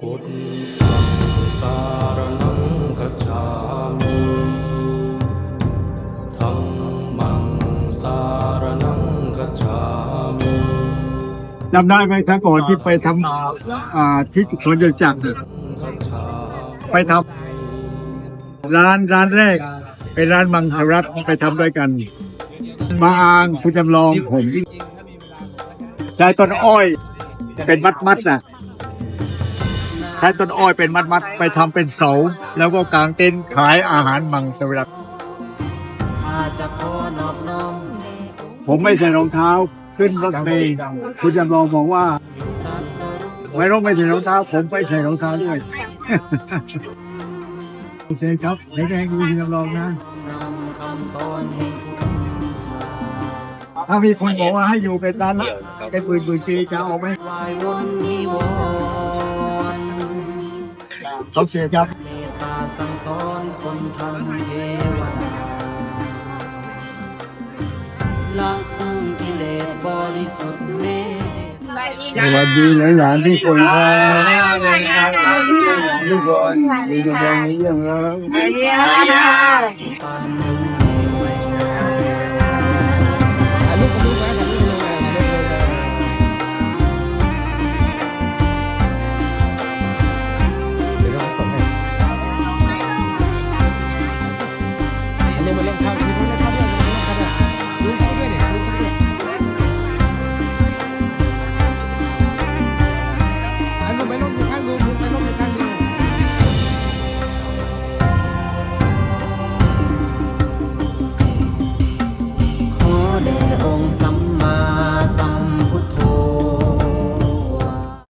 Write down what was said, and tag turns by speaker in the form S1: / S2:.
S1: พุทธังสารนังคัจามิธัมมังสารนังคัจามิ
S2: จำได้ไหมครั้งก่อนที่ไปทำอ่าที่สวนจตุจักรเนี่ยไปทำร้านร้านแรกเป็นร้านมังคารัตไปทำด้วยกัน มาอางคุณจำลองผมใช้ต้นอ้อย เป็นมัดมัดๆนะ ช้ต้นอ้อยเป็นมัดมัดๆไปทำเป็นเสา แล้วก็กางเต็นท์ขายอาหารมังสวิรัต
S3: ข้าจะขอนอบน้อมแด่องค์
S2: ผมไม่ใส่รองเท้าขึ้นรถเมล์คุณจำลองบอกว่า
S3: ตรัสรู้
S2: ไม่ต้องไม่ใส่รองเท้า ผมไปใส่รองเท้าด้วยโอเคครับแข็งแรงดูคุณจำลองนะ
S3: นำคำสอนแห่งคุณ
S2: ถ้ามีคนบอกว่าให้อยู่เป็นร้านละเป็นปืนปืนปีจะเอาไหม เขาเสียครับ
S3: เมตตาสั่งสอนคนทำเทวดาละซึ่งกิเลสบริสุทธิ์เมตตา
S2: สวัสดีหลานๆทุกคนทุกคนดีใจเยี่ยมเลย
S3: ปัน long time.